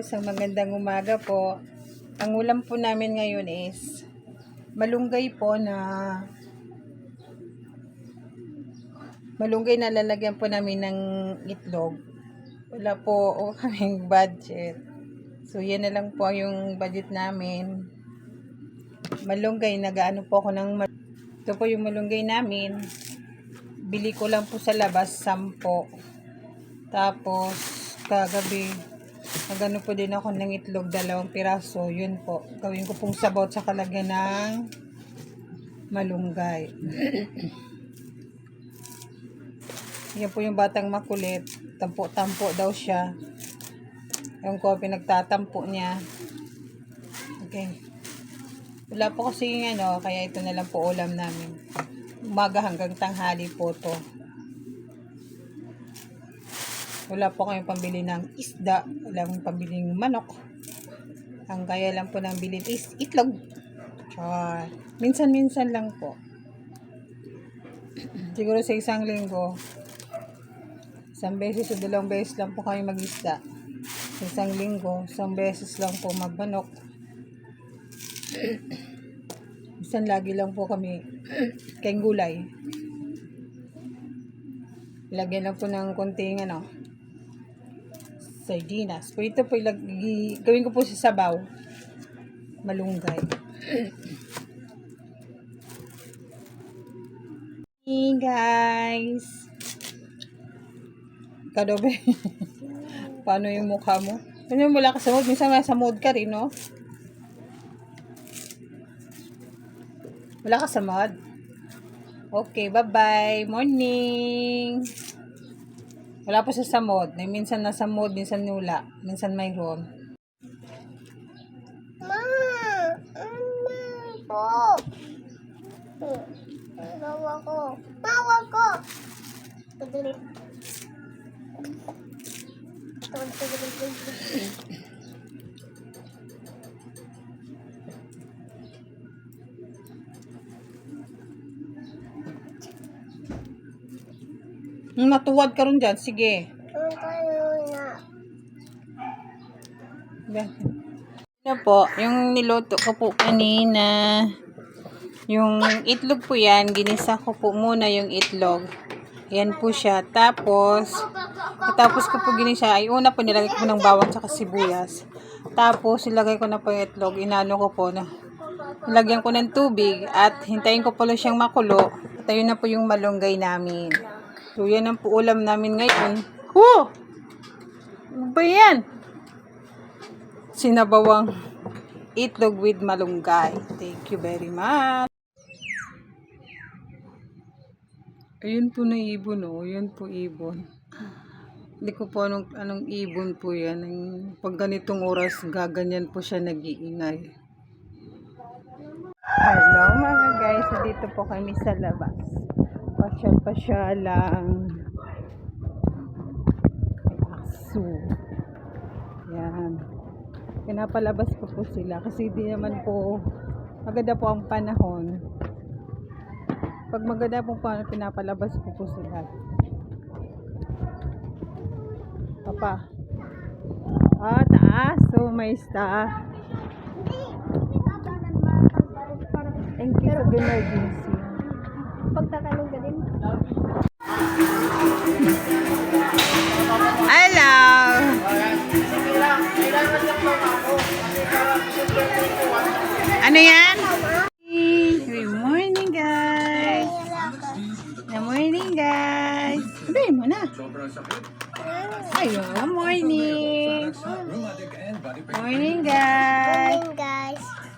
isang magandang umaga po. Ang ulam po namin ngayon is malunggay po na malunggay na lalagyan po namin ng itlog. Wala po o kaming budget. So, yan na lang po yung budget namin. Malunggay, nagaano po ako ng Ito po yung malunggay namin. Bili ko lang po sa labas, 10. Tapos, kagabi, nagano po din ako ng itlog, dalawang piraso. Yun po. Gawin ko pong sabaw sa kalagyan ng malunggay. Yan po yung batang makulit. Tampo-tampo daw siya. Yung ko, pinagtatampo niya. Okay. Wala po kasi yung ano, kaya ito na lang po ulam namin. Umaga hanggang tanghali po to. Wala po kayong pambili ng isda. Wala kayong pambili ng manok. Ang kaya lang po ng bilhin is itlog. Char. Minsan-minsan lang po. Siguro sa isang linggo, isang beses o dalawang beses lang po kami mag-isda. Sa isang linggo, isang beses lang po magmanok. Minsan lagi lang po kami kayong gulay. Lagyan lang po ng konting ano, sardinas. Po ito po ilagay, gawin ko po sa sabaw. Malunggay. hey guys! Kadobe. Paano yung mukha mo? Ano yung wala ka sa mood? Minsan nasa mood ka rin, no? Wala ka sa mood? Okay, bye-bye. Morning! Wala po siya sa. May minsan nasa mood, minsan wala. Minsan mayroon. Ma! Ano po? Tawa ko. Tawa ko! Padalit. Hmm, Matuwad ka rin dyan. Sige. Ano po, yung niluto ko po kanina, yung itlog po yan, ginisa ko po muna yung itlog. Yan po siya. Tapos, tapos ko po ginisa, ay una po nilagay ko ng bawang sa sibuyas. Tapos, ilagay ko na po yung itlog. Inano ko po na. Nilagyan ko ng tubig at hintayin ko po lang siyang makulo. At ayun na po yung malunggay namin. So, yan ang ulam namin ngayon. Huh! Ano ba yan? sinabawang itlog with malunggay. Thank you very much. Ayun po na ibon oh. Ayun po ibon. Hindi ko po anong, anong ibon po yan. Pag ganitong oras, gaganyan po siya nag-iingay. Hello mga guys. Dito po kami sa labas. Pasyal-pasyal lang. Aso. Yan. Pinapalabas ko po sila kasi di naman po maganda po ang panahon. Pag maganda po panahon, pinapalabas ko po sila. Papa. Ah, taas. So, may star. Thank you sa emergency pagtatanong din. Hello. Ano yan? Good morning, guys. Good morning, guys. Sabihin mo na. Ayo, morning. Morning, guys. Morning, guys.